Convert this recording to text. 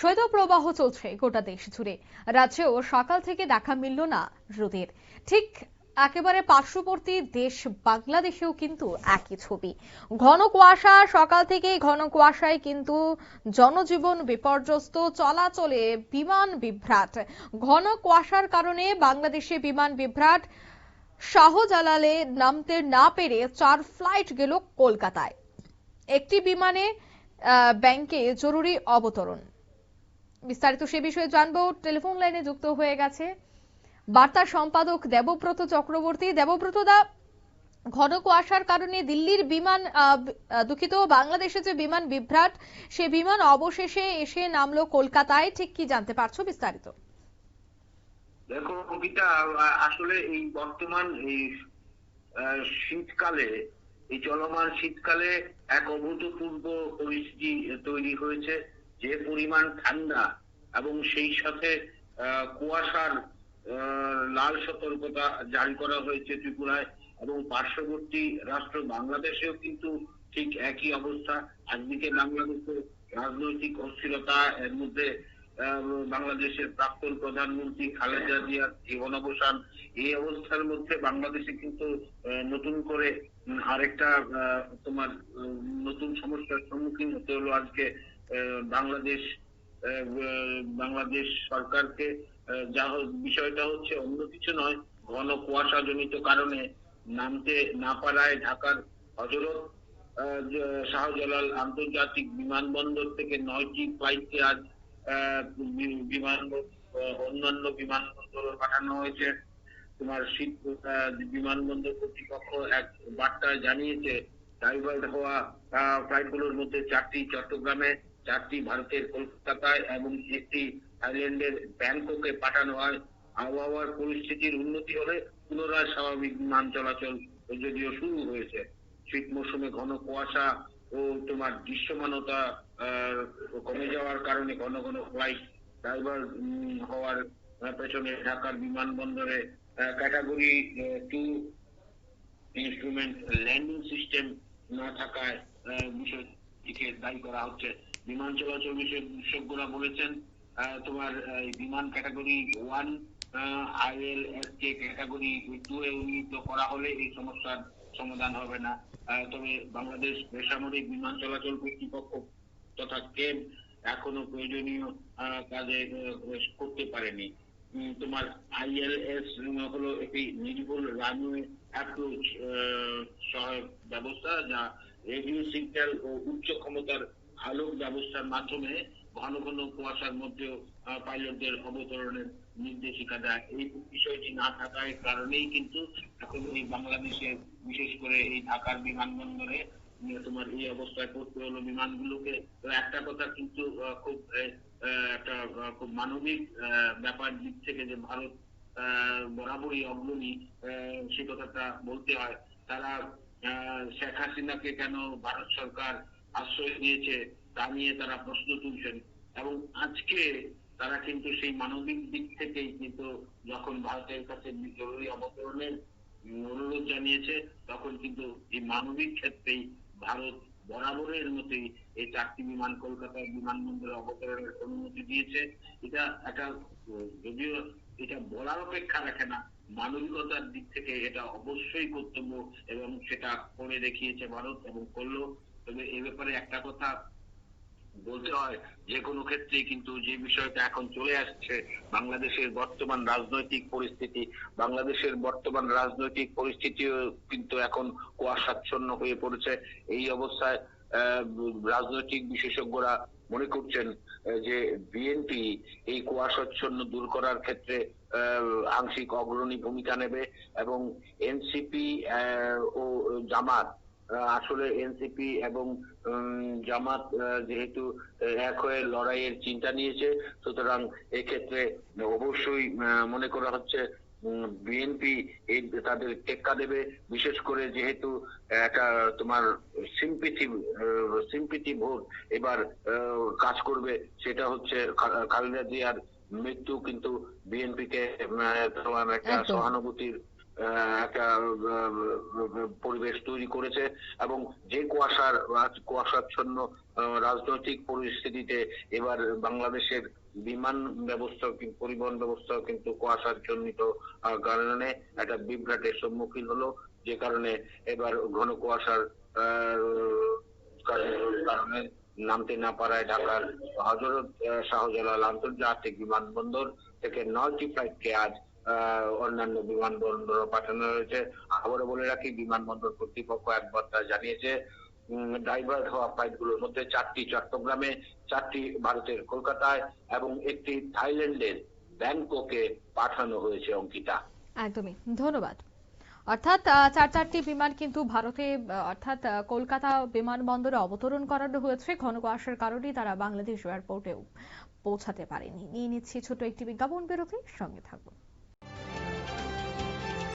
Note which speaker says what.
Speaker 1: শৈত্যপ্রবাহ চলছে গোটা দেশ জুড়ে। রাজ্যেও সকাল থেকে দেখা মিলল না রোদের। ঠিক একেবারে পার্শ্ববর্তী দেশ বাংলাদেশেও কিন্তু একই ছবি। ঘন কুয়াশা, সকাল থেকে ঘন কুয়াশায় কিন্তু জনজীবন বিপর্যস্ত, চলাচলে বিমান বিভ্রাট। ঘন কুয়াশার কারণে বাংলাদেশে বিমান বিভ্রাট শাহজালালে নামতে না পেরে চার ফ্লাইট গেল কলকাতায়। একটি বিমানে ব্যাংকে জরুরি অবতরণ। বিস্তারিত সে বিষয়ে জানব। টেলিফোন লাইনে যুক্ত হয়ে গেছে বার্তা সম্পাদক দেবব্রত চক্রবর্তী। দেবব্রত দা, ঘন কুয়াশার কারণে দিল্লির বিমান দুঃখিত, বাংলাদেশে যে বিমান বিভ্রাট, সে বিমান অবশেষে এসে নামলো কলকাতায়। ঠিক কি জানতে পারছ বিস্তারিত?
Speaker 2: দেখো অঙ্কিতা আসলে এই বর্তমান এই শীতকালে, এই চলমান শীতকালে এক অভূতপূর্ব পরিস্থিতি তৈরি হয়েছে। যে পরিমাণ ঠান্ডা এবং সেই সাথে কুয়াশার লাল সতর্কতা জারি করা হয়েছে ত্রিপুরায় এবং পার্শ্ববর্তী রাষ্ট্র বাংলাদেশেও কিন্তু ঠিক একই অবস্থা। একদিকে বাংলাদেশে রাজনৈতিক অস্থিরতা, এর মধ্যে বাংলাদেশের প্রাক্তন প্রধানমন্ত্রী খালেদা জিয়ার জীবন অবসান এই অবস্থার মধ্যে বাংলাদেশে কিন্তু নতুন করে আরেকটা তোমার নতুন সমস্যার সম্মুখীন হতে হলো আজকে বাংলাদেশ বাংলাদেশ সরকারকে যা বিষয়টা হচ্ছে অন্য কিছু নয়, ঘন কুয়াশা জনিত কারণে নামতে না পারায় ঢাকার হজরত শাহজালাল আন্তর্জাতিক বিমানবন্দর থেকে নয়টি ফ্লাইটকে আজ বিমান, অন্যান্য বিমানবন্দরে পাঠানো হয়েছে। তোমার শীত বিমানবন্দর কর্তৃপক্ষ এক বার্তায় জানিয়েছে, ডাইভার্ট হওয়া ফ্লাইটগুলোর মধ্যে চারটি চট্টগ্রামে চারটি ভারতের কলকাতায় এবং একটি থাইল্যান্ডের ব্যাংককে পাঠানো হয়। আবহাওয়ার পরিস্থিতির উন্নতি হলে পুনরায় স্বাভাবিক বিমান চলাচল যদিও শুরু হয়েছে। শীত মৌসুমে ঘন কুয়াশা ও তোমার দৃশ্যমানতা কমে যাওয়ার কারণে ঘন ঘন ফ্লাইট ড্রাইভার হওয়ার পেছনে ঢাকার বিমানবন্দরে category two instrument landing system না থাকায় বিষয়টিকে দায়ী করা হচ্ছে। বিমান চলাচল বিশেষজ্ঞরা বলেছেন তোমার বিমান ক্যাটাগরি ওয়ান আইএলএস কে ক্যাটাগরি টু এ উন্নীত করা হলে এই সমস্যার সমাধান হবে না। তবে বাংলাদেশ বেসামরিক বিমান চলাচল কর্তৃপক্ষ তথা কেব এখনও প্রয়োজনীয় কাজে করতে পারেনি। তোমার আইএলএস হলো একটি নির্ভুল রানওয়ে অ্যাপ্রোচ সহায়ক ব্যবস্থা, যা রেডিও সিগন্যাল ও উচ্চ ক্ষমতার আলোক ব্যবস্থার মাধ্যমে ঘন ঘন কুয়াশার মধ্যেও পাইলটদের অবতরণের নির্দেশিকা দেয়। এই বিষয়টি না থাকার কারণেই কিন্তু এখন এই বাংলাদেশে, বিশেষ করে এই ঢাকার বিমানবন্দরে তোমার এই অবস্থায় পড়তে হলো বিমানগুলোকে। একটা কথা কিন্তু খুব একটা খুব মানবিক ব্যাপার দিক থেকে যে ভারত বরাবরই অগ্রণী সে কথাটা বলতে হয়। তারা শেখ হাসিনাকে কেন ভারত সরকার আশ্রয় দিয়েছে তা নিয়ে তারা প্রশ্ন তুলছেন। এবং আজকে তারা কিন্তু সেই মানবিক দিক থেকেই কিন্তু যখন ভারতের কাছে জরুরি অবতরণের অনুরোধ জানিয়েছে, তখন কিন্তু এই মানবিক ক্ষেত্রেই ভারত বরাবরের মতোই এই চারটি বিমান কলকাতার বিমানবন্দরে অবতরণের অনুমতি দিয়েছে। এটা একটা, যদিও এটা বলার অপেক্ষা রাখে না, মানবিকতার দিক থেকে এটা অবশ্যই কর্তব্য এবং সেটা করে দেখিয়েছে ভারত এবং করল। তবে এ ব্যাপারে একটা কথা বলতে হয়, যে কোনো ক্ষেত্রে কিন্তু যে বিষয়টা এখন চলে আসছে, বাংলাদেশের বর্তমান রাজনৈতিক পরিস্থিতি, বাংলাদেশের বর্তমান রাজনৈতিক পরিস্থিতিও কিন্তু এখন কুয়াশাচ্ছন্ন হয়ে পড়েছে। এই অবস্থায় রাজনৈতিক বিশেষজ্ঞরা মনে করছেন যে বিএনপি এই কুয়াশাচ্ছন্ন দূর করার ক্ষেত্রে আংশিক অগ্রণী ভূমিকা নেবে এবং এনসিপি ও জামাত আসলে এনসিপি এবং জামাত যেহেতু এক হয়ে লড়াইয়ের চিন্তা নিয়েছে সুতরাং এক্ষেত্রে অবশ্যই মনে করা হচ্ছে বিএনপি তাদের টেক্কা দেবে বিশেষ করে যেহেতু একটা তোমার সিম্পিথি সিম্পিথি ভোট এবার কাজ করবে সেটা হচ্ছে খালেদা জিয়ার মৃত্যু কিন্তু বিএনপি কে আহ, তোমার একটা সহানুভূতির একটা পরিবেশ তৈরি করেছে এবং যে কুয়াশার কুয়াশাচ্ছন্ন রাজনৈতিক পরিস্থিতিতে এবার বাংলাদেশের বিমান ব্যবস্থা পরিবহন ব্যবস্থা কিন্তু কুয়াশার জনিত কারণে একটা বিভ্রাটের সম্মুখীন হলো, যে কারণে এবার ঘন কুয়াশার কারণে- নামতে না পারায় ঢাকার হজরত শাহজালাল আন্তর্জাতিক বিমানবন্দর থেকে নয়টি ফ্লাইটকে আজ অন্যান্য বিমানবন্দর পাঠানো হয়েছে। আবারও বলে রাখি, বিমানবন্দর কর্তৃপক্ষ এক বার্তায় জানিয়েছে ডাইভার্ট হওয়া ফ্লাইটগুলোর মধ্যে চারটি চট্টগ্রামে, চারটি ভারতের কলকাতায় এবং একটি থাইল্যান্ডের ব্যাংককে পাঠানো হয়েছে, অঙ্কিতা।
Speaker 1: একদমই। ধন্যবাদ। অর্থাৎ চার চারটি বিমান কিন্তু ভারতে অর্থাৎ কলকাতা বিমানবন্দরে অবতরণ করানো হয়েছে। ঘন কুয়াশার কারণেই তারা বাংলাদেশ এয়ারপোর্টেও পৌঁছাতে পারেনি। নিয়ে নিচ্ছি ছোট একটি বিজ্ঞাপন বিরতির সঙ্গে থাকুন।